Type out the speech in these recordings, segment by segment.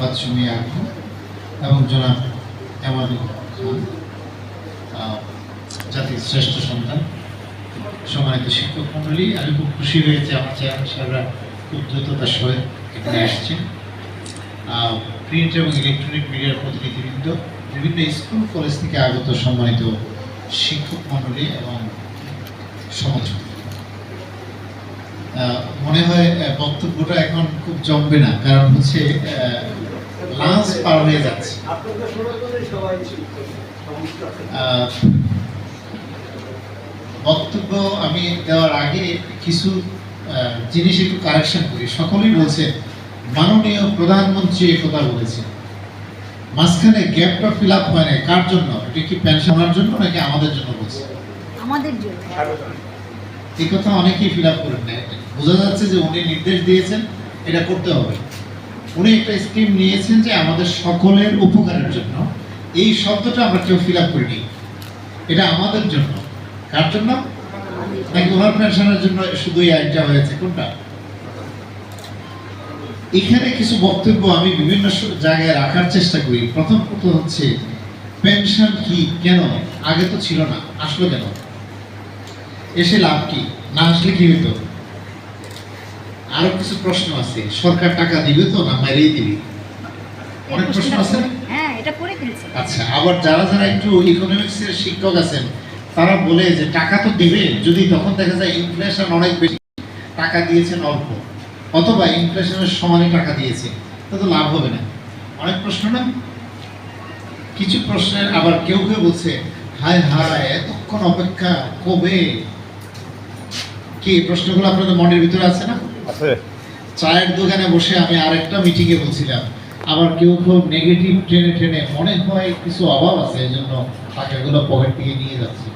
বাদশু মিয়া আখু এবং জনাব এমাদুল খান জাতির শ্রেষ্ঠ সন্তান সম্মানিত শিক্ষক মন্ডলী আমি খুব খুশি হয়েছি আমার চেয়ারম্যান সাহেবরা খুব দ্রুততার সহিত এখানে আসছেন। প্রিন্ট এবং ইলেকট্রনিক মিডিয়ার প্রতিনিধিবৃন্দ বিভিন্ন স্কুল কলেজ থেকে আগত সম্মানিত শিক্ষক মন্ডলী এবং আহ, মনে হয় বক্তব্যটা এখন খুব জমবে না, কারণ হচ্ছে বক্তব্য আমি দেওয়ার আগে কিছু জিনিস একটু কারেকশন করি। সকলেই বলছে, মাননীয় প্রধানমন্ত্রী এই কথা বলেছে। মাঝখানে গ্যাপটা ফিল আপ হয় না কার জন্য? এটা কি পেনশনার জন্য নাকি আমাদের জন্য বলছে? আমাদের জন্য। এই কথা অনেকেই ফিল আপ করেন বোঝা যাচ্ছে যে উনি নির্দেশ দিয়েছেন, এটা করতে হবে। উনি একটা স্কিম নিয়েছেন যে আমাদের সকলের উপকারের জন্য। এই শব্দটা আমরা কেউ ফিল আপ করিনি। এটা আমাদের জন্য। কার জন্য? নাকি ওনার পেনশনের জন্য শুধু এই হয়েছে? কোনটা? এখানে কিছু বক্তব্য আমি বিভিন্ন জায়গায় রাখার চেষ্টা করি। প্রথম কথা হচ্ছে পেনশন কি? কেন? আগে তো ছিল না। আসলো কেন? এসে লাভ কি? না আসলে কি হইতো? আরও কিছু প্রশ্ন আছে। সরকার টাকা দিবে তো না মাইরেই দিবি? অনেক প্রশ্ন আছে হ্যাঁ এটা করে ফেলছে। আচ্ছা আবার যারা যারা একটু শিক্ষক আছেন তারা বলে যে টাকা তো দিবে যদি তখন দেখা যায় ইনফ্লেশন অনেক বেশি। টাকা দিয়েছেন অল্প। অথবা ইনফ্লেশনের সমানে টাকা দিয়েছে তাতে তো লাভ হবে না। অনেক প্রশ্ন না? কিছু প্রশ্নের আবার কেউ কেউ বলছে হায় হায় এতক্ষণ অপেক্ষা কবে? কি প্রশ্নগুলো আপনাদের মনের ভিতরে আছে না? আছে। চায়ের দোকানে বসে আমি আরেকটা মিটিংয়ে বলছিলাম। আবার কেউ কেউ নেগেটিভ ট্রেনে ট্রেনে মনে হয় কিছু অভাব আছে এই জন্য টাকাগুলো পকেট থেকে নিয়ে যাচ্ছে।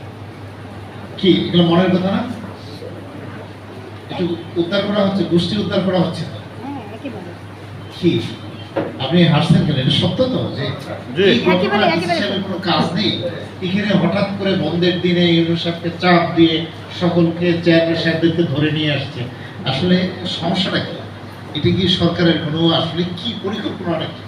কি এগুলো মনের কথা না? একটু উদ্ধার করা হচ্ছে গোষ্ঠী উদ্ধার করা হচ্ছে। হ্যাঁ কি? আপনি হাসছেন কেন? এটা সত্য তো যে কোনো কাজ নেই। এখানে হঠাৎ করে বন্ধের দিনে ইউনুস সাহেবকে চাপ দিয়ে সকলকে চেয়ারম্যান সাহেবদেরকে ধরে নিয়ে আসছে। আসলে সমস্যাটা কি? এটা কি সরকারের কোনো আসলে কি পরিকল্পনা নাকি?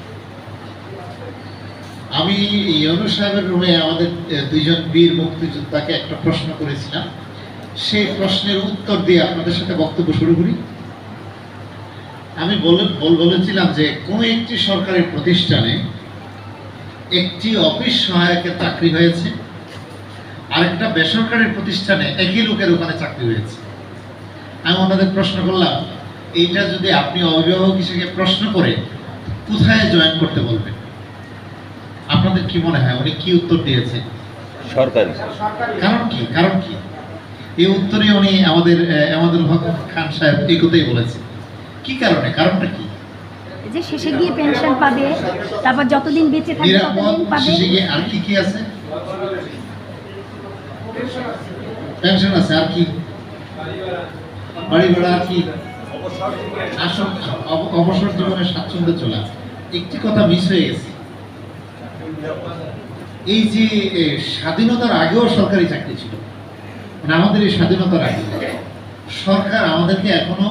আমি ইউনুস সাহেবের রুমে আমাদের দুইজন বীর মুক্তিযোদ্ধাকে একটা প্রশ্ন করেছিলাম। সেই প্রশ্নের উত্তর দিয়ে আপনাদের সাথে বক্তব্য শুরু করি। আমি বল- বলেছিলাম যে কোনো একটি সরকারি প্রতিষ্ঠানে একটি অফিস সহায়কের চাকরি হয়েছে আরেকটা বেসরকারি প্রতিষ্ঠানে একই লোকের ওখানে চাকরি হয়েছে। আমি ওনাদের প্রশ্ন করলাম এইটা যদি আপনি অভিভাবক হিসেবে প্রশ্ন করে কোথায় জয়েন করতে বলবেন? আপনাদের কি মনে হয় উনি কি উত্তর দিয়েছেন সরকারি। কারণ কি? কারণ কি? এই উত্তরে উনি আমাদের আমাদের হক খান সাহেব এই কথাই বলেছে কি কারণে? কারণটা কি? এই যে শেষে গিয়ে পেনশন পাবে তারপর যতদিন বেঁচে থাকবে ততদিন পাবে। শেষে গিয়ে আর কি কি আছে? পেনশন আছে আর কি? বাড়ি ভাড়া আর কি? অবসর জীবনে স্বাচ্ছন্দ্য চলে। আসে একটি কথা মিস হয়ে গেছে। এই যে স্বাধীনতার আগেও সরকারি চাকরি ছিল। মানে আমাদের এই স্বাধীনতার আগে। সরকার আমাদেরকে এখনও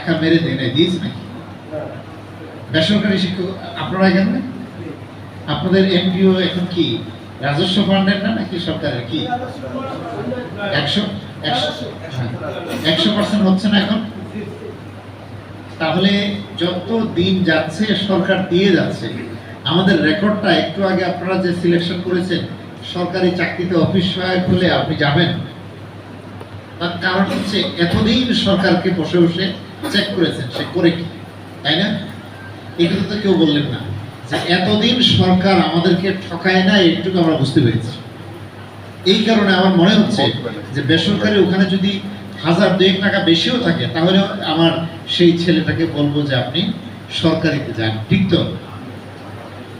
টাকা মেরে দেয় নাই, দিয়েছে নাকি? বেসরকারি শিক্ষক আপনারা এখানে? আপনাদের এমপিও এখন কি রাজস্ব ফান্ডের না নাকি সরকারের কি? একশো হ্যাঁ, একশো পার্সেন্ট হচ্ছে না এখন? তাহলে যত দিন যাচ্ছে সরকার দিয়ে যাচ্ছে আমাদের রেকর্ডটা একটু আগে আপনারা যে সিলেকশন করেছেন সরকারি চাকরিতে অফিস সহায়ক হলে আপনি যাবেন। তার কারণ হচ্ছে এতদিন সরকারকে বসে বসে চেক করেছেন সে করে কি? তাই না? এগুলো তো কেউ বললেন না। যে এতদিন সরকার আমাদেরকে ঠকায় না এইটুকু আমরা বুঝতে পেরেছি। এই কারণে আমার মনে হচ্ছে যে বেসরকারি ওখানে যদি হাজার দুয়েক টাকা বেশিও থাকে তাহলে আমার সেই ছেলেটাকে বলব যে আপনি সরকারিতে যান। ঠিক তো?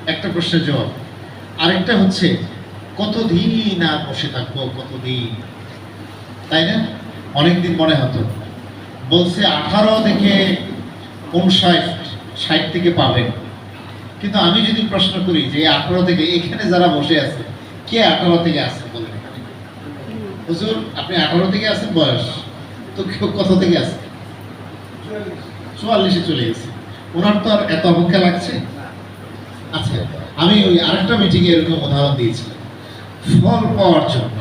একটা প্রশ্নের জবাব। আরেকটা হচ্ছে কতদিন আর বসে থাকব? কতদিন? তাই না? অনেকদিন মনে হতো। বলছে আঠারো থেকে উনষাট, ষাট থেকে পাবেন। কিন্তু আমি যদি প্রশ্ন করি যে আঠারো থেকে, এখানে যারা বসে আছে, কে আঠারো থেকে আছে বলেন? হুজুর, আপনি আঠারো থেকে আছেন বয়স, তো কেউ কত থেকে আছে? চুয়াল্লিশে। চলে গেছে। ওনার তো আর এত অপেক্ষা লাগছে? আচ্ছা আমি ওই আরেকটা মিটিংয়ে এরকম উদাহরণ দিয়েছিলাম ফল পাওয়ার জন্য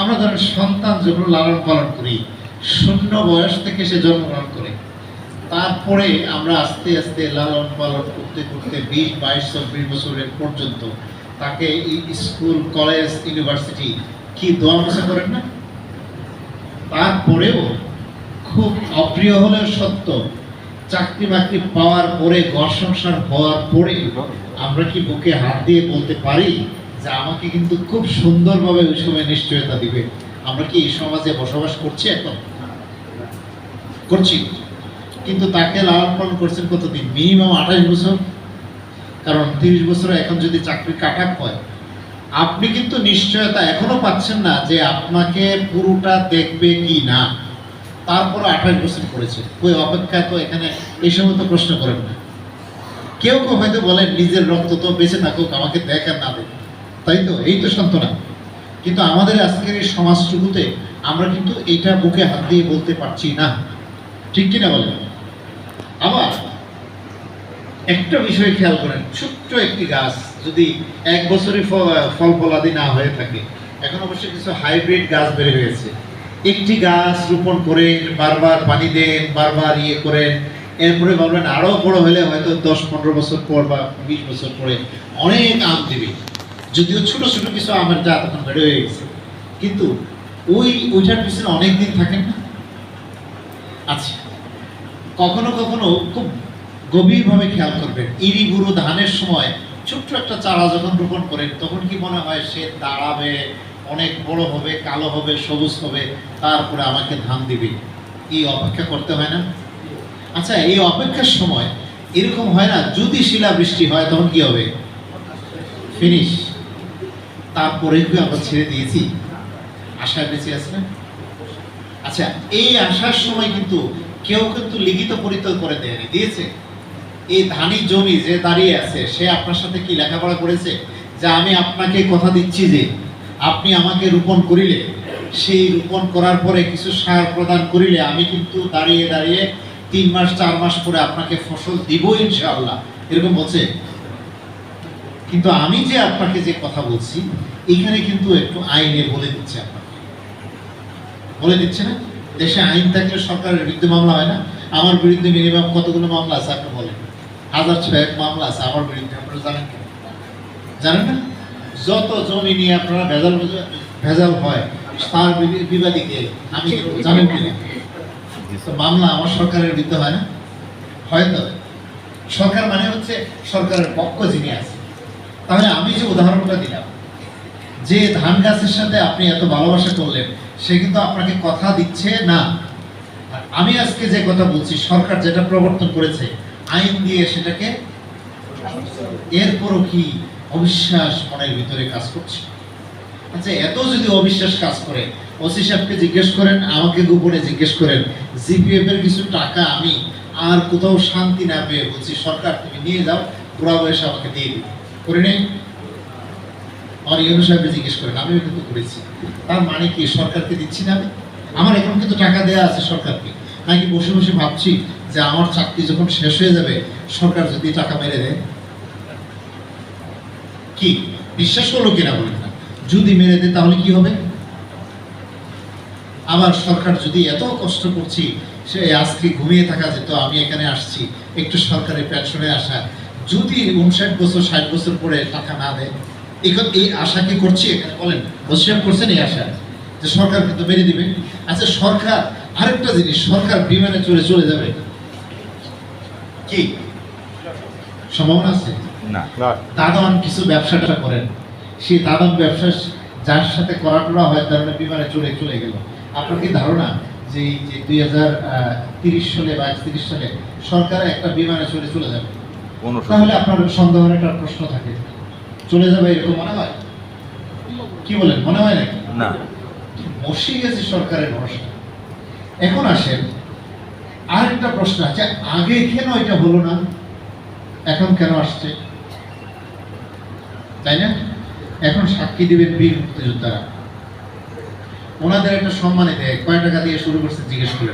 আমরা ধরেন সন্তান যখন লালন পালন করি শূন্য বয়স থেকে সে জন্মগ্রহণ করে। তারপরে আমরা আস্তে আস্তে লালন পালন করতে করতে বিশ, বাইশ, চব্বিশ বছরের পর্যন্ত তাকে স্কুল, কলেজ, ইউনিভার্সিটি কি দোয়া মোছা করেন না? তারপরেও খুব অপ্রিয় হলেও সত্য, চাকরি বাকরি পাওয়ার পরে, ঘর সংসার হওয়ার পরে আমরা কি বুকে হাত দিয়ে বলতে পারি যে আমাকে কিন্তু খুব সুন্দরভাবে ওই সময় নিশ্চয়তা দিবে? আমরা কি এই সমাজে বসবাস করছি এখন? করছি। কিন্তু তাকে লালন পালন করছেন কতদিন? মিনিমাম আঠাশ বছর। কারণ তিরিশ বছরে এখন যদি চাকরি কাটাক হয়। আপনি কিন্তু নিশ্চয়তা এখনও পাচ্ছেন না যে আপনাকে পুরোটা দেখবে কি না। তারপর আঠাশ বছর করেছে। ওই অপেক্ষা তো এখানে এই সময় তো প্রশ্ন করেন না। কেউ কেউ হয়তো বলেন, নিজের রক্ত তো বেঁচে থাকুক, আমাকে দেখ আর না দেখ। তাই তো? এই তো সান্ত্বনা। কিন্তু আমাদের আজকের এই সমাজটুকুতে আমরা কিন্তু এইটা বুকে হাত দিয়ে বলতে পারছি না। ঠিক কিনা বলেন? আবার একটা বিষয় খেয়াল করেন, ছোট্ট একটি গাছ যদি এক বছরে ফল ফলাদি না হয়ে থাকে, এখন অবশ্য কিছু হাইব্রিড গাছ বেড়ে হয়েছে। একটি গাছ রোপণ করেন বারবার পানি দেন, বারবার ইয়ে করেন, এরপরে বলবেন আরও বড় হলে হয়তো দশ, পনেরো বছর পর বা বিশ বছর পরে অনেক আম দেবে। যদিও ছোট ছোট কিছু আমের জাত এখন বেড়ে হয়ে গেছে। কিন্তু ওই, ওইটার পিছনে অনেক দিন থাকেন না? আচ্ছা কখনো কখনো খুব গভীরভাবে খেয়াল করবেন। ইরি গুরু ধানের সময় ছোট্ট একটা চারা যখন রোপণ করেন, তখন কি মনে হয় সে দাঁড়াবে, অনেক বড় হবে, কালো হবে, সবুজ হবে, তারপরে আমাকে ধান দিবে? এই অপেক্ষা করতে হয় না? আচ্ছা এই অপেক্ষার সময় এরকম হয় না, যদি শিলাবৃষ্টি হয়, তখন কি হবে? ফিনিশ তারপরে কি আমরা ছেড়ে দিয়েছি? আশায় বেঁচে আছে না? আচ্ছা এই আসার সময় কিন্তু কেউ কিন্তু লিখিত পরিচয় করে দেয়নি। দিয়েছে? এই ধানি জমি যে দাঁড়িয়ে আছে, সে আপনার সাথে কি লেখাপড়া করেছে? যে আমি আপনাকে কথা দিচ্ছি যে, আপনি আমাকে রোপণ করিলে, সেই রোপণ করার পরে কিছু সার প্রদান করিলে, আমি কিন্তু দাঁড়িয়ে দাঁড়িয়ে তিন মাস, চার মাস পরে আপনাকে ফসল দিব ইনশাআল্লাহ। এরকম বলছে? কিন্তু আমি যে আপনাকে যে কথা বলছি, এখানে কিন্তু একটু আইনে বলে দিচ্ছে আপনাকে। বলে দিচ্ছে না? দেশে আইন থাকলে সরকারের বিরুদ্ধে মামলা হয় না। আমার বিরুদ্ধে মিনিমাম কতগুলো মামলা আছে আপনি বলেন? হাজার ছয়েক মামলা আছে আমার বিরুদ্ধে, আপনারা জানেন কি? জানেন না? যত জমি নিয়ে আপনারা ভেজাল ভেজাল হয়, তার বিবাদীকে আমি জানেন কি না? তো মামলা আমার সরকারের বিরুদ্ধে হয় না? হয় তো। সরকার মানে হচ্ছে সরকারের পক্ষ যিনি আছে। তাহলে আমি যে উদাহরণটা দিলাম যে ধান গাছের সাথে আপনি এত ভালোবাসা করলেন, সে কিন্তু আপনাকে কথা দিচ্ছে না। আর আমি আজকে যে কথা বলছি, সরকার যেটা প্রবর্তন করেছে, আইন দিয়ে সেটাকে এরপরও কি অবিশ্বাস মনের ভিতরে কাজ করছে? আচ্ছা এত যদি অবিশ্বাস কাজ করে, ওসি সাহেবকে জিজ্ঞেস করেন, আমাকে গোপনে জিজ্ঞেস করেন, জিপিএফ এর কিছু টাকা আমি আর কোথাও শান্তি না পেয়ে বলছি, সরকার তুমি নিয়ে যাও বুড়া বয়সে আমাকে দিয়ে দিবে। করে নেই। আমার ইউনু সাহেবকে জিজ্ঞেস করেন আমিও কিন্তু করেছি। তার মানে কি, সরকারকে দিচ্ছি না আমি? আমার এখন কিন্তু টাকা দেওয়া আছে সরকারকে। নাকি বসে বসে ভাবছি যে আমার চাকরি যখন শেষ হয়ে যাবে, সরকার যদি টাকা মেরে দেয়? কি? বিশ্বাস করল কিনা বলেন না। যদি মেরে দেয়, তাহলে কি হবে? আবার সরকার যদি এত কষ্ট করছি, সে আজকে ঘুমিয়ে থাকা যেত আমি এখানে আসছি, একটু সরকারের পেনশনে আসা। যদি উনষাট বছর, ষাট বছর পরে টাকা না দেয় এই আশা কি করছি? এখানে বলেন বসিয়াম করছেন এই আশা। যে সরকার কিন্তু মেরে দিবে আচ্ছা সরকার আরেকটা জিনিস সরকার বিমানে চলে চলে যাবে। কি? সম্ভাবনা আছে? না। দাদন কিছু ব্যবসাটা করেন। সেই দাদন ব্যবসা যার সাথে করা টরা হয় তার মানে বিমানে চলে চলে গেল। আপনার কি ধারণা যে এই যে দুই হাজার তিরিশ সালে বা একত্রিশ সালে সরকার একটা বিমানে চলে চলে যাবে? তাহলে আপনার সন্দেহের একটা প্রশ্ন থাকে। চলে যাবে এরকম মনে হয়? কি বলেন মনে হয় নাকি? না। বসে গেছে সরকারের ভরসা। এখন আসেন আরেকটা প্রশ্ন আছে আগে কেন এটা হলো না? এখন কেন আসছে? তাই না? এখন সাক্ষী দিবেন বীর মুক্তিযোদ্ধারা। ওনাদের একটা সম্মানে দেয় কয় টাকা দিয়ে শুরু করছে জিজ্ঞেস করে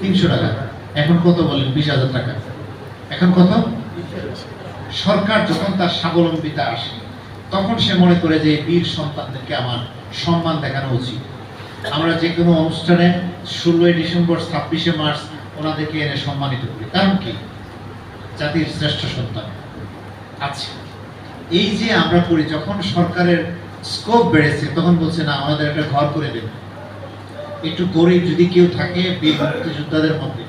তিনশো টাকা। এখন কত বলেন? বিশ হাজার টাকা। এখন কত? সরকার যখন তার স্বাবলম্বিতা আসে, তখন সে মনে করে যে বীর সন্তানদেরকে আমার সম্মান দেখানো উচিত। আমরা যে কোনো অনুষ্ঠানে ষোলোই ডিসেম্বর, ছাব্বিশে মার্চ ওনাদেরকে এনে সম্মানিত করি। কারণ কি? জাতির শ্রেষ্ঠ সন্তান আছে। এই যে আমরা করি, যখন সরকারের স্কোপ বেড়েছে, তখন বলছে, না, আমাদের একটা ঘর করে দেবে। একটু গরিব যদি কেউ থাকে, বীর মুক্তিযোদ্ধাদের মধ্যে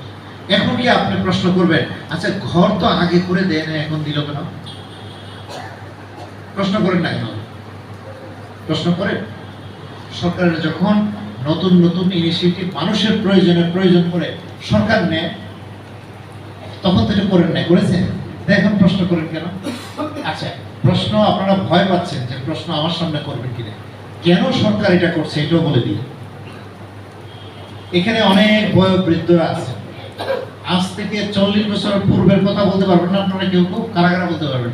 এখন কি আপনি প্রশ্ন করবেন আচ্ছা ঘর তো আগে করে দেয় না এখন দিল কেন? প্রশ্ন করেন না কেন প্রশ্ন করেন। সরকারের যখন নতুন নতুন ইনিশিয়েটিভ মানুষের প্রয়োজনে প্রয়োজন করে সরকার নেয়, তখন তো করেন না করেছেন এখন প্রশ্ন করেন কেন? আচ্ছা প্রশ্ন আপনারা ভয় পাচ্ছেন যে প্রশ্ন আমার সামনে করবেন কিনা। কেন সরকার এটা করছে, এটাও বলে দিই। এখানে অনেক বয়োবৃদ্ধরা আছে। আজ থেকে চল্লিশ বছর পূর্বের কথা বলতে পারবেন না আপনারা কেউ কেউ কারাগারা বলতে পারবেন।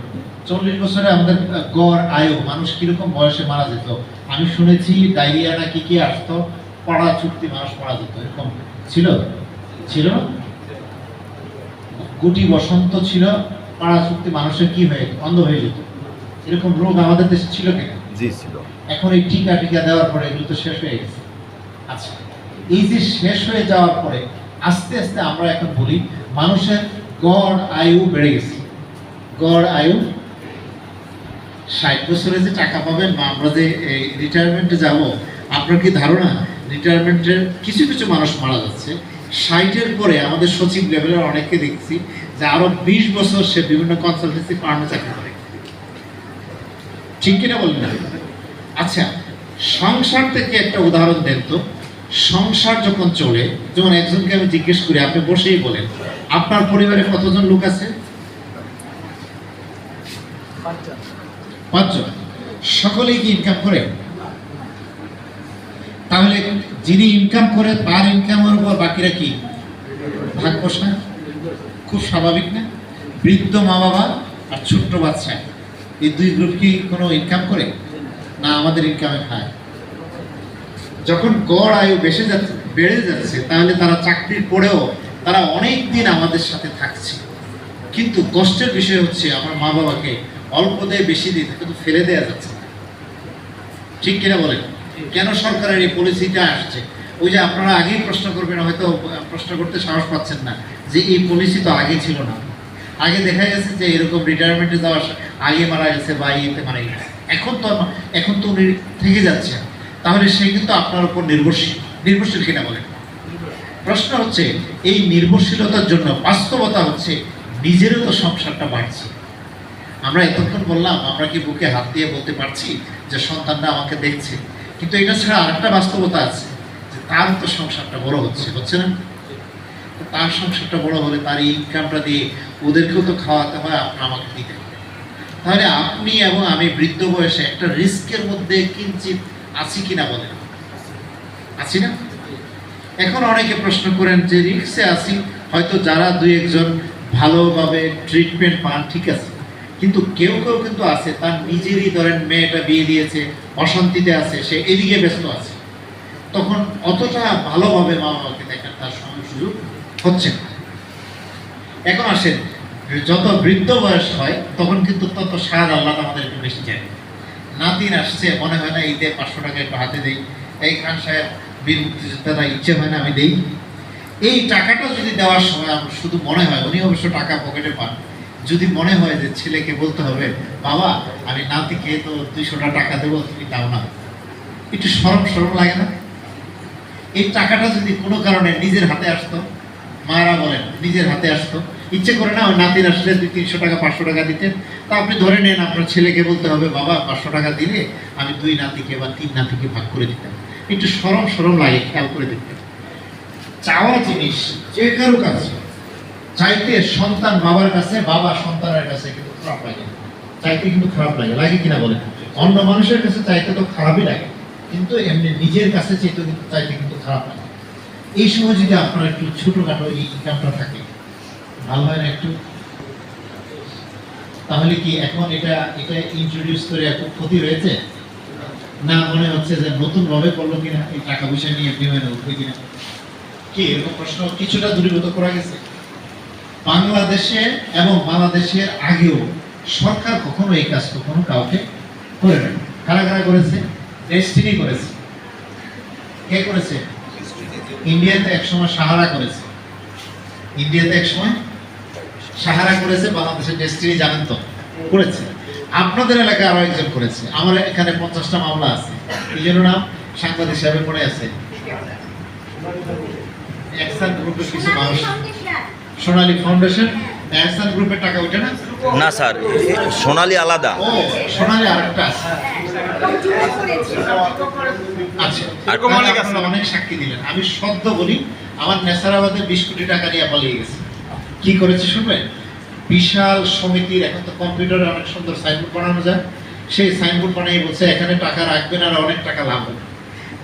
চল্লিশ বছরে আমাদের গড় আয়ু মানুষ কীরকম বয়সে মারা যেত? আমি শুনেছি ডায়রিয়া না কি কি আসতো? পড়া চুক্তি মানুষ মারা যেত এরকম ছিল? ছিল? গুটি বসন্ত ছিল পাড়া চুক্তি মানুষের কি হয়ে অন্ধ হয়ে যেত? এরকম রোগ আমাদের দেশে ছিল কেন? জি ছিল। এখন এই টিকা টিকা দেওয়ার পরে এগুলো তো শেষ হয়ে গেছে। আচ্ছা এই যে শেষ হয়ে যাওয়ার পরে আস্তে আস্তে আমরা এখন বলি, মানুষের গড় আয়ু বেড়ে গেছে। গড় আয়ু ষাট বছরে যে টাকা পাবেন বা আমরা যে রিটায়ারমেন্টে যাব, আপনার কি ধারণা? রিটায়ারমেন্টের কিছু কিছু মানুষ মারা যাচ্ছে। ষাটের পরে আমাদের সচিব লেভেলের অনেককে দেখছি যে আরও বিশ বছর সে বিভিন্ন কনসালটেন্সি ফার্মে চাকরি করে। ঠিক কিনা বললেন? না আচ্ছা সংসার থেকে একটা উদাহরণ দেন তো। সংসার যখন চলে যেমন একজনকে আমি জিজ্ঞেস করি আপনি বসেই বলেন আপনার পরিবারে কতজন লোক আছে? পাঁচজন। সকলেই কি ইনকাম করে? তাহলে যিনি ইনকাম করে তার ইনকামের উপর বাকিরা কি ভাগ বসায় খুব স্বাভাবিক না? বৃদ্ধ মা বাবা আর ছোট্ট বাচ্চা এই দুই গ্রুপ কি কোনো ইনকাম করে? না আমাদের ইনকামে খায়। যখন গড় আয়ু বেশি যাচ্ছে, বেড়ে যাচ্ছে, তাহলে তারা চাকরির পরেও তারা অনেক দিন আমাদের সাথে থাকছে। কিন্তু কষ্টের বিষয় হচ্ছে, আমার মা বাবাকে অল্প দেয় বেশি দিতে কিন্তু ফেলে দেওয়া যাচ্ছে ঠিক কিনা বলেন? কেন সরকারের এই পলিসিটা আসছে? ওই যে আপনারা আগেই প্রশ্ন করবেন, হয়তো প্রশ্ন করতে সাহস পাচ্ছেন না যে এই পলিসি তো আগে ছিল না। আগে দেখা গেছে যে এরকম রিটায়ারমেন্টে যাওয়ার আগে মারা গেছে বা ইয়েতে মারা গেছে। এখন তো এখন তো উনি থেকে যাচ্ছে। তাহলে সে কিন্তু আপনার উপর নির্ভরশীল। নির্ভরশীল কিনা বলেন? প্রশ্ন হচ্ছে, এই নির্ভরশীলতার জন্য বাস্তবতা হচ্ছে নিজেরও তো সংসারটা বাড়ছে। আমরা এতক্ষণ বললাম, আমরা কি বুকে হাত দিয়ে বলতে পারছি যে সন্তানরা আমাকে দেখছে? কিন্তু এটা ছাড়া আরেকটা বাস্তবতা আছে, যে তার তো সংসারটা বড় হচ্ছে হচ্ছে না? তার সংসারটা বড় হলে তার ইনকামটা দিয়ে ওদেরকেও তো খাওয়াতে হয়, আপনার আমাকে দিতে তাহলে আপনি এবং আমি বৃদ্ধ বয়সে একটা রিস্কের মধ্যে কিঞ্চিত আছি কিনা বলেন? আছি না? এখন অনেকে প্রশ্ন করেন যে রিক্সে আছি, হয়তো যারা দুই একজন ভালোভাবে ট্রিটমেন্ট পান, ঠিক আছে। কিন্তু কেউ কেউ কিন্তু আছে, তার নিজেরই ধরেন মেয়েটা বিয়ে দিয়েছে, অশান্তিতে আছে, সে এদিকে ব্যস্ত আছে। তখন অতটা ভালোভাবে মা বাবাকে দেখার তার সময় সুযোগ হচ্ছে না। এখন আসেন, যত বৃদ্ধ বয়স হয়, তখন কিন্তু তত সার আল্লাহ আমাদের একটু বেশি চাই নাতিন আসছে, মনে হয় না ঈদে পাঁচশো টাকা একটু হাতে দেই। এই খান সাহেব বীর মুক্তিযোদ্ধারা ইচ্ছে হয় না, আমি দেই। এই টাকাটা যদি দেওয়ার সময় আমার শুধু মনে হয়, উনি অবশ্য টাকা পকেটে পান। যদি মনে হয় যে ছেলেকে বলতে হবে, বাবা, আমি নাতিকে তো দুইশোটা টাকা দেবো, তুমি দাও না। একটু সরম সরম লাগে না? এই টাকাটা যদি কোনো কারণে নিজের হাতে আসতো, মারা বলেন, নিজের হাতে আসতো ইচ্ছে করে না নাতির আসলে দুই তিনশো টাকা, পাঁচশো টাকা দিতেন তা আপনি ধরে নেন, আপনার ছেলেকে বলতে হবে, বাবা, পাঁচশো টাকা দিলে আমি দুই নাতিকে বা তিন নাতিকে ভাগ করে দিতাম। একটু সরম সরম লাগে, খেয়াল করে দেখতেন চাওয়া জিনিস যে কারও কাছে চাইতে সন্তান বাবার কাছে, বাবা সন্তানের কাছে কিন্তু খারাপ লাগে। চাইতে কিন্তু খারাপ লাগে লাগে কিনা বলে অন্য মানুষের কাছে চাইতে তো খারাপই লাগে, কিন্তু এমনি নিজের কাছে চাইতে কিন্তু চাইতে কিন্তু খারাপ লাগে। এই সময় যদি আপনার একটু ছোটখাটো এই ইনকামটা থাকে ভালো হয় না একটু? তাহলে কি এখন এটা এটা ইন্ট্রোডিউস করে এত ক্ষতি হয়েছে না মনে হচ্ছে যে নতুন ভাবে করল কিনা, এই টাকা পয়সা নিয়ে বিমানে উঠবে কিনা? কি, এরকম প্রশ্ন কিছুটা দূরীভূত করা গেছে। বাংলাদেশে এবং বাংলাদেশের আগেও সরকার কখনো এই কাজ কখনো কাউকে করে না কারা কারা করেছে? ডেস্টিনি করেছে। কে করেছে? ইন্ডিয়াতে একসময় সাহারা করেছে। ইন্ডিয়াতে একসময় সাহারা করেছে বাংলাদেশের ডেস্টিনি জানেন তো? করেছে। আপনাদের এলাকায় আরও একজন করেছে। আমার এখানে পঞ্চাশটা মামলা আছে। এই জন্য নাম? সাংবাদিক হিসাবে পড়ে আছে। এক্সান গ্রুপের কিছু মানুষ। সোনালী ফাউন্ডেশন এহসান গ্রুপের টাকা ওঠে না? না স্যার। সোনালি আলাদা। ও সোনালী আরেকটা আচ্ছা অনেক সাক্ষী দিলেন। আমি সদ্য বলি আমার নেসারাবাদে বিশ কোটি টাকা নিয়ে পালিয়ে গেছে। কি করেছে শুনবেন বিশাল সমিতির এখন তো কম্পিউটারে অনেক সুন্দর সাইনবোর্ড বানানো যায়। সেই সাইনবোর্ড বানিয়ে বলছে, এখানে টাকা রাখবেন আর অনেক টাকা লাভ হবে।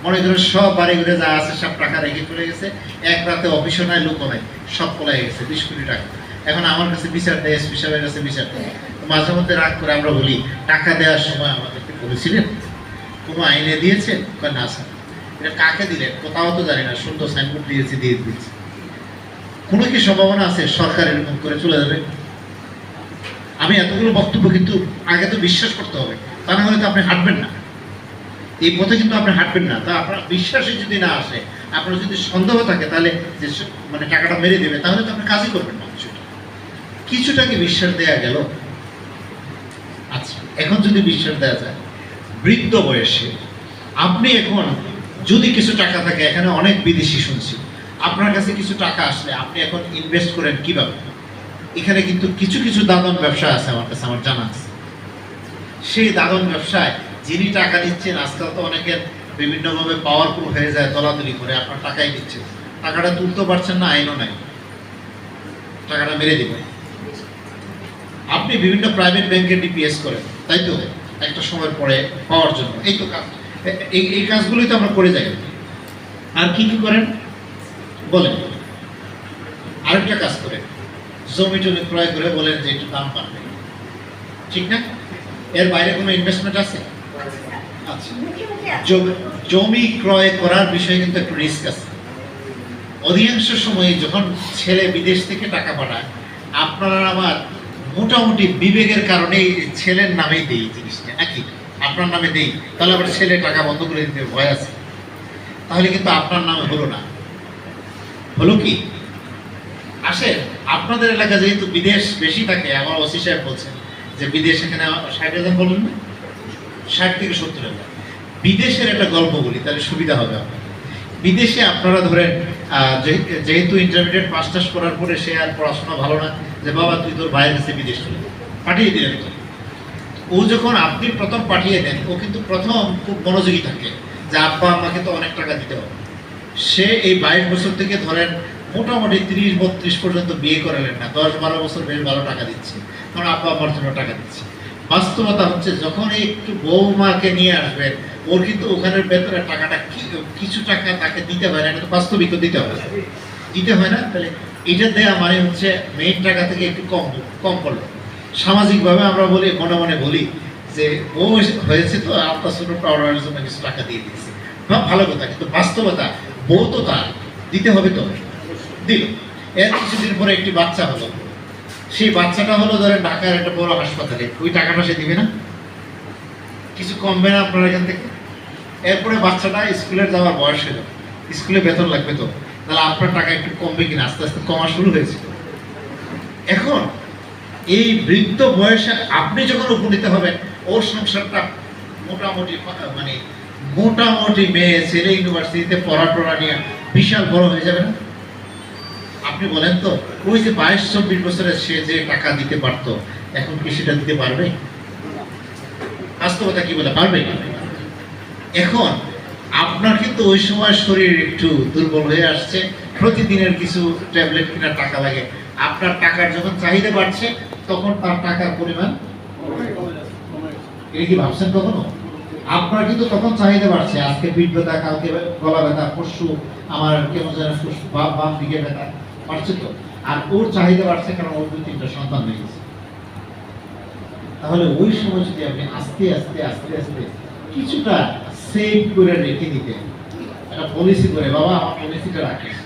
মনে করেন সব বাড়ি ঘুরে যা আছে সব টাকা রেখে চলে গেছে। এক রাতে অফিসও নাই লোক নাই, সব পলাই গেছে, বিশ কোটি টাকা। এখন আমার কাছে বিচার দেয়, এসপি সাহেবের কাছে বিচার দেয়। মাঝে মধ্যে রাগ করে আমরা বলি, টাকা দেওয়ার সময় আমাদেরকে বলেছিলেন? কোনো আইনে দিয়েছেন? না, স্যার। এটা কাকে দিলেন? কোথাও তো জানি না, সুন্দর সাইনবোর্ড দিয়েছি, দিয়ে দিয়েছি। কোনো কি সম্ভাবনা আছে? সরকার এরকম করে চলে যাবে? আমি এতগুলো বক্তব্য কিন্তু আগে তো বিশ্বাস করতে হবে। তা না হলে তো আপনি হাঁটবেন না। এই পথে কিন্তু আপনি হাঁটবেন না। তা আপনার বিশ্বাসে যদি না আসে, আপনার যদি সন্দেহ থাকে, তাহলে যে মানে টাকাটা মেরে দেবে, তাহলে তো আপনি কাজই করবেন না কিছুটা। কিছুটাকে বিশ্বাস দেয়া গেল? আচ্ছা এখন যদি বিশ্বাস দেওয়া যায়, বৃদ্ধ বয়সে আপনি এখন যদি কিছু টাকা থাকে, এখানে অনেক বিদেশি শুনছি। আপনার কাছে কিছু টাকা আসলে আপনি এখন ইনভেস্ট করেন কীভাবে? এখানে কিন্তু কিছু কিছু দাদন ব্যবসা আছে আমার কাছে, আমার জানা আছে। সেই দাদন ব্যবসায় যিনি টাকা দিচ্ছেন, আজকাল তো অনেকের বিভিন্নভাবে পাওয়ারফুল হয়ে যায় দলাদলি করে, আপনার টাকাই দিচ্ছেন টাকাটা তুলতে পারছেন না, আইনও নাই। টাকাটা মেরে দিবেন। আপনি বিভিন্ন প্রাইভেট ব্যাংকে ডিপিএস করেন, তাই তো? একটা সময় পরে পাওয়ার জন্য। এই তো কাজ। এই কাজগুলোই তো আমরা করে যাই। আর কি কি করেন? বলেন। আরেকটা কাজ করেন। জমি জমি ক্রয় করে বলেন যে একটু দাম পাবে ঠিক না? এর বাইরে কোনো ইনভেস্টমেন্ট আছে? আচ্ছা। জমি ক্রয় করার বিষয়ে কিন্তু একটু রিস্ক আছে। অধিকাংশ সময়ে যখন ছেলে বিদেশ থেকে টাকা পাঠায়, আপনারা আমার মোটামুটি বিবেকের কারণে ছেলের নামেই দেই জিনিসটা। নাকি আপনার নামে দেই। তাহলে আবার ছেলে টাকা বন্ধ করে দিতে ভয় আছে। তাহলে কিন্তু আপনার নামে হলো না। হলো কি? আসে আপনাদের এলাকা যেহেতু বিদেশ বেশি থাকে, আমার ওসি সাহেব বলছেন যে বিদেশ এখানে ষাট হাজার বলুন না? ষাট থেকে সত্তর হাজার। বিদেশের একটা গল্প বলি, তাহলে সুবিধা হবে বিদেশে আপনারা ধরেন যেহেতু ইন্টারমিডিয়েট পাস টাস করার পরে সে আর পড়াশোনা ভালো না, যে বাবা, তুই তোর বাইরে কাছে বিদেশ চলে পাঠিয়ে দিলেন ও যখন আপনি প্রথম পাঠিয়ে দেন, ও কিন্তু প্রথম খুব মনোযোগী থাকে যে, আব্বা, আমাকে তো অনেক টাকা দিতে হবে। সে এই বাইশ বছর থেকে ধরেন মোটামুটি তিরিশ, বত্রিশ পর্যন্ত বিয়ে করালেন না। দশ, বারো বছর বেশ ভালো টাকা দিচ্ছে। কারণ আব্বা আমার জন্য টাকা দিচ্ছে। বাস্তবতা হচ্ছে যখন একটু বৌমাকে নিয়ে আসবেন, ওর কিন্তু ওখানের ভেতরে টাকাটা কিছু টাকা তাকে দিতে হয় না, এটা তো বাস্তবিক দিতে হয় দিতে হয় না? তাহলে এটা দেওয়া মানে হচ্ছে মেইন টাকা থেকে একটু কম কম করল সামাজিকভাবে আমরা বলি, মনে মনে বলি যে বউ হয়েছে তো আপনার ছোট, পাওয়ার জন্য কিছু টাকা দিয়ে দিয়েছে। বা ভালো কথা। কিন্তু বাস্তবতা বউ তো তার দিতে হবে তো? দিল। এর কিছুদিন পরে একটি বাচ্চা হলো। সেই বাচ্চাটা হলো ধরেন ঢাকার একটা বড় হাসপাতালে। ওই টাকাটা সে দিবে না? কিছু কমবে না আপনার এখান থেকে? এরপরে বাচ্চাটা স্কুলের যাওয়ার বয়স হলো। স্কুলে বেতন লাগবে তো? তাহলে আপনার টাকা একটু কমবে কিনা? আস্তে আস্তে কমা শুরু হয়েছে। এখন এই বৃদ্ধ বয়সে আপনি যখন উপনীত হবেন, ওর সংসারটা মোটামুটি মানে মোটামুটি মেয়ে, ছেলে ইউনিভার্সিটিতে পড়া টড়া নিয়ে বিশাল বড় হয়ে যাবে না? আপনি বলেন তো, ওই যে বাইশ চব্বিশ বছরের সে যে টাকা দিতে পারতো, এখন কি সেটা দিতে পারবে? বাস্তবতা কি বলে, পারবে এখন আপনার কিন্তু ওই সময় শরীর একটু দুর্বল হয়ে আসছে, প্রতিদিনের কিছু ট্যাবলেট কেনার টাকা লাগে। আপনার টাকার যখন চাহিদা বাড়ছে, তখন তার টাকার পরিমাণ এটা কি ভাবছেন কখনো? আপনার কিন্তু তখন চাহিদা বাড়ছে। আজকে পিঠ ব্যথা, কালকে গলা ব্যথা, পরশু আমার কেমন যেন বাম বাম দিকে ব্যথা বাড়ছে তো। আর ওর চাহিদা বাড়ছে কারণ ওর দুই, তিনটা সন্তান হয়ে গেছে। তাহলে ওই সময় যদি আপনি আস্তে আস্তে আস্তে আস্তে কিছুটা সেভ করে রেখে দিতেন, একটা পলিসি করে, বাবা, আমার পলিসিটা রাখিস।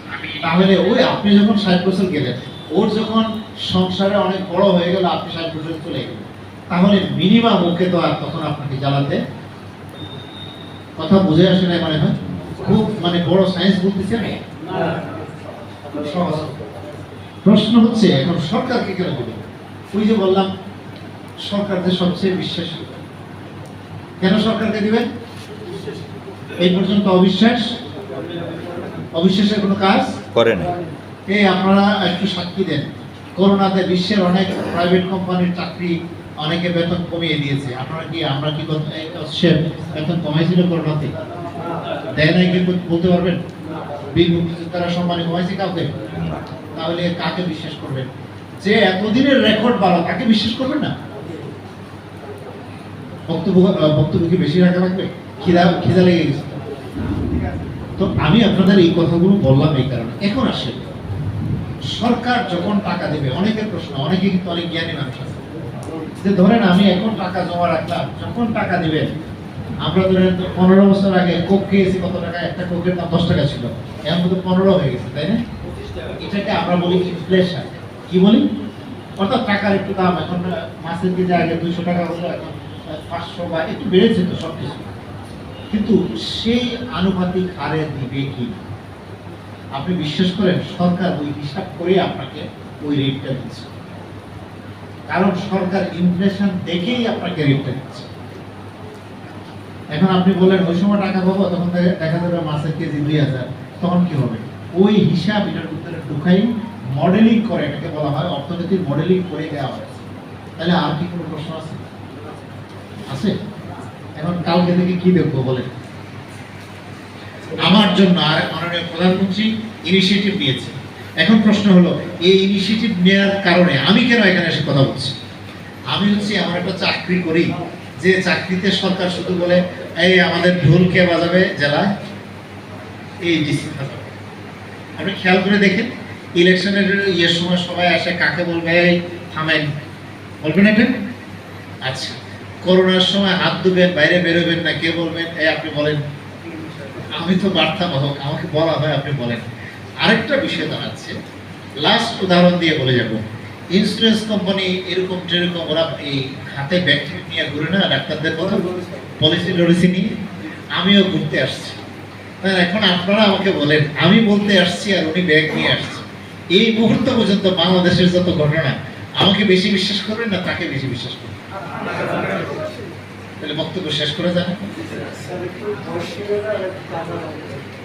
তাহলে ওই আপনি যখন ষাট বছর গেলেন, ওর যখন সংসারে অনেক বড় হয়ে গেল, আপনি ষাট বছর চলে গেলেন, তাহলে মিনিমাম ওকে তো আর তখন আপনাকে জ্বালাতে কথা বুঝে আসে না মানে হয়? খুব মানে বড় সায়েন্স বলতেছে প্রশ্ন হচ্ছে এখন সরকারকে কেন দেবে ওই যে বললাম সরকার যে সবচেয়ে বিশ্বাসী। কেন সরকারকে দিবেন? এই পর্যন্ত অবিশ্বাস। অবিশ্বাসের কোনো কাজ? করে না এই আপনারা একটু সাক্ষী দেন। করোনাতে বিশ্বের অনেক প্রাইভেট কোম্পানির চাকরি অনেকে বেতন কমিয়ে দিয়েছে। আপনারা কি, আমরা কি অবশ্যই বেতন কমাইছিল করোনাতে দেয় নাই কি বলতে পারবেন? বীর মুক্তিযোদ্ধারা সম্মানে কমাইছে কাউকে? তাহলে কাকে বিশ্বাস করবেন? যে এতদিনের রেকর্ড ভালো তাকে বিশ্বাস করবেন না? বক্তব্য বক্তব্য বেশি রাখা লাগবে? খিদা খিদা লেগে গেছে। তো আমি আপনাদের এই কথাগুলো বললাম এই কারণে। এখন আসে সরকার যখন টাকা দেবে, অনেকের প্রশ্ন, অনেকে কিন্তু অনেক জ্ঞানী মানুষ যে ধরেন আমি এখন টাকা জমা রাখলাম, যখন টাকা দিবেন, আমরা ধরেন পনেরো বছর আগে কোক খেয়েছি, কত টাকা? একটা কোকের দাম দশ টাকা ছিল। এখন কিন্তু পনেরো হয়ে গেছে, তাই না? এটাকে আমরা বলি ইনফ্লেশন কি বলি? অর্থাৎ টাকার একটু দাম। এখন মাসের কেজি আগে দুইশো টাকা হলো এখন পাঁচশো বা একটু বেড়েছে তো সব কিছু কিন্তু সেই আনুপাতিক হারে দিবে কি? আপনি বিশ্বাস করেন, সরকার ওই হিসাব করে আপনাকে ওই রেটটা দিচ্ছে। কারণ সরকার ইনফ্লেশন দেখেই আপনাকে রেটটা দিচ্ছে। এখন আপনি বললেন, ওই সময় টাকা পাবো, তখন দেখা যাবে মাসের কেজি দুই হাজার। তখন কি হবে? ওই হিসাব এটার ভিতরে ঢুকাই মডেলিং করে, এটাকে বলা হয় অর্থনীতির মডেলিং করে দেওয়া হয়েছে। তাহলে আর কি কোনো প্রশ্ন আছে? আছে? এখন কালকে থেকে কি দেখব বলেন? আমার জন্য আর মাননীয় প্রধানমন্ত্রী ইনিশিয়েটিভ নিয়েছে। এখন প্রশ্ন হলো, এই ইনিশিয়েটিভ নেওয়ার কারণে আমি কেন এখানে এসে কথা বলছি? আমি হচ্ছে আমার একটা চাকরি করি, যে চাকরিতে সরকার শুধু বলে, এই আমাদের ঢোল কে বাজাবে জেলায় এই ডিসি আপনি খেয়াল করে দেখেন, ইলেকশনের ইয়ের সময় সবাই আসে, কাকে বলবে? এই থামেন। বলবেন এটা আচ্ছা করোনার সময় হাত ধুবেন, বাইরে বেরোবেন না, কে বলবেন? এই আপনি বলেন। আমি তো বার্তা বাহক, আমাকে বলা হয় আপনি বলেন। আরেকটা বিষয় দাঁড়াচ্ছে। লাস্ট উদাহরণ দিয়ে বলে যাব। ইন্স্যুরেন্স কোম্পানি এরকম যেরকম ওরা এই হাতে ব্যাগ নিয়ে ঘুরে না ডাক্তারদের মতো পলিসি লরিসি নিয়ে? আমিও ঘুরতে আসছি। হ্যাঁ, এখন আপনারা আমাকে বলেন আমি বলতে আসছি আর উনি ব্যাগ নিয়ে আসছে। এই মুহূর্ত পর্যন্ত বাংলাদেশের যত ঘটনা আমাকে বেশি বিশ্বাস করবেন না তাকে বেশি বিশ্বাস করবেন? তাহলে বক্তব্য শেষ করে যান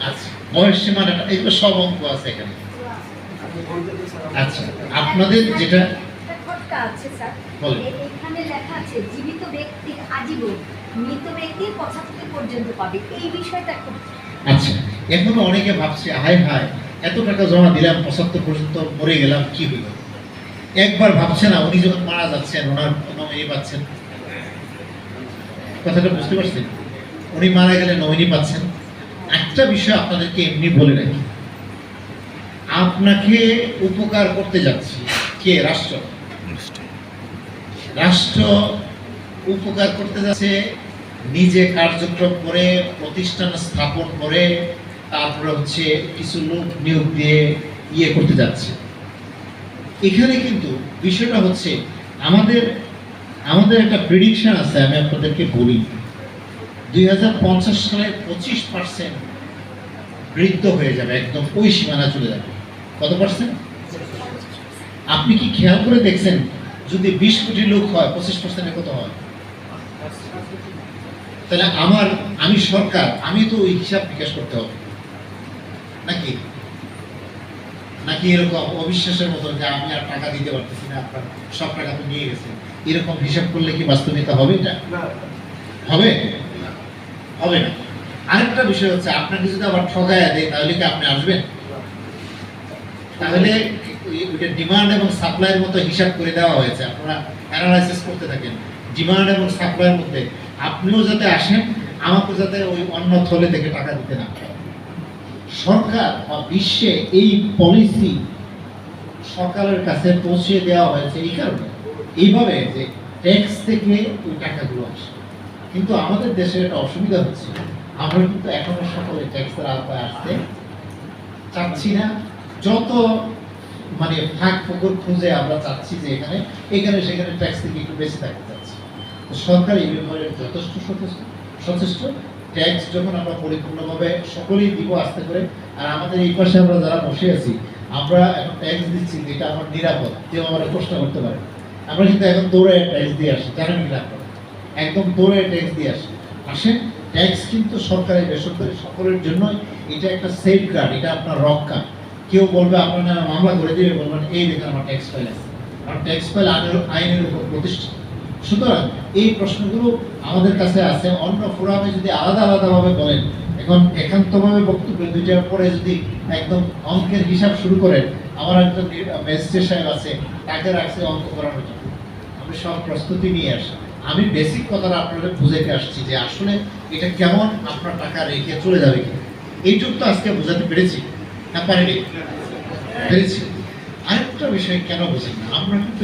আচ্ছা। বয়স এগুলো সব অঙ্ক আছে এখানে। আচ্ছা আপনাদের যেটা আছে স্যার। এখানে লেখা আছে জীবিত ব্যক্তি আজীবন মৃত ব্যক্তি পঁচাত্তর পর্যন্ত পাবে। এই বিষয়টা আচ্ছা এখনও অনেকে ভাবছে হাই এত টাকা জমা দিলাম পঁচাত্তর পর্যন্ত মরে গেলাম কি হইল একবার ভাবছে না উনি যখন মারা যাচ্ছেন ওনার নমিনি পাচ্ছেন। কথাটা বুঝতে পারছেন? উনি মারা গেলে নমিনি পাচ্ছেন। একটা বিষয় আপনাদেরকে এমনি বলে রাখি। আপনাকে উপকার করতে যাচ্ছি। কে? রাষ্ট্র। রাষ্ট্র উপকার করতে যাচ্ছে, নিজে কার্যক্রম করে, প্রতিষ্ঠান স্থাপন করে, তারপরে হচ্ছে কিছু লোক নিয়োগ দিয়ে ইয়ে করতে যাচ্ছে। এখানে কিন্তু বিষয়টা হচ্ছে, আমাদের আমাদের একটা প্রিডিকশন আছে, আমি আপনাদেরকে বলি। দুই হাজার পঞ্চাশ সালে পঁচিশ পার্সেন্ট বৃদ্ধ হয়ে যাবে একদম ওই সীমানা চলে যাবে। কত পার্সেন্ট আপনি কি খেয়াল করে দেখছেন যদি বিশ কোটি লোক হয় পঁচিশ পার্সেন্টে কত হয়? তাহলে আমার আমি সরকার আমি তো ওই হিসাব বিকাশ করতে হবে। নাকি? নাকি এরকম অবিশ্বাসের মতো যে আমি আর টাকা দিতে পারতেছি না আপনার সব টাকা তো নিয়ে গেছে? এরকম হিসাব করলে কি বাস্তবিকতা হবে এটা? হবে? হবে না। আরেকটা বিষয় হচ্ছে, আপনাকে যদি আবার ঠগায় দেয়, তাহলে কি আপনি আসবেন? তাহলে ওইটা ডিমান্ড এবং সাপ্লাইয়ের মতো হিসাব করে দেওয়া হয়েছে। আপনারা অ্যানালাইসিস করতে থাকেন। ডিমান্ড এবং সাপ্লাইয়ের মধ্যে। আপনিও যাতে আসেন, আমাকে যাতে ওই অন্য থলে থেকে টাকা দিতে না সরকার বা বিশ্বে এই পলিসি সরকারের কাছে পৌঁছে দেওয়া হয়েছে এই কারণে। এইভাবে যে ট্যাক্স থেকে ওই টাকাগুলো আসে। কিন্তু আমাদের দেশে একটা অসুবিধা হচ্ছে। আমরা কিন্তু এখনও সকলে ট্যাক্সের আওতায় আসতে চাচ্ছি না। যত মানে ফাঁক ফকর খুঁজে আমরা চাচ্ছি যে এখানে এখানে সেখানে ট্যাক্স থেকে একটু বেশি থাকতে চাচ্ছি। তো সরকার এই ব্যাপারে যথেষ্ট সচেষ্ট ট্যাক্স যখন আমরা পরিপূর্ণভাবে সকলেই দিব আস্তে করে, আর আমাদের এই পাশে আমরা যারা বসে আছি, আমরা এখন ট্যাক্স দিচ্ছি, যেটা আমার নিরাপদ। কেউ আমার প্রশ্ন করতে পারে আমরা কিন্তু এখন দৌড়ে ট্যাক্স দিয়ে আসি, জানেন কি না আপনারা? একদম দৌড়ে ট্যাক্স দিয়ে আসে। আসেন ট্যাক্স কিন্তু সরকারি বেসরকারি সকলের জন্যই এটা একটা সেফ গার্ড এটা আপনার রক্ষা কেউ বলবে, আপনার মামলা করে দিবে, বলবেন, এই দেখেন আমার ট্যাক্স ফাইল আছে। আমার ট্যাক্স ফাইল আইনের আইনের উপর প্রতিষ্ঠিত। সুতরাং এই প্রশ্নগুলো আমাদের কাছে আছে। অন্য ফোরামে যদি আলাদা আলাদাভাবে বলেন, এখন একান্তভাবে বক্তব্য দুইটার পরে যদি একদম অঙ্কের হিসাব শুরু করেন, আমার একজন ম্যাজিস্ট্রেট সাহেব আছে, তাকে রাখছে অঙ্ক করানোর জন্য। আমি সব প্রস্তুতি নিয়ে আসি। আমি বেসিক কথাটা আপনাদের বুঝাইতে আসছি যে আসলে এটা কেমন আপনার টাকা রেখে চলে যাবে কি এইটুক তো আজকে বোঝাতে পেরেছি। না পারিনি? পেরেছি। আরেকটা বিষয় কেন বুঝি না? আমরা কিন্তু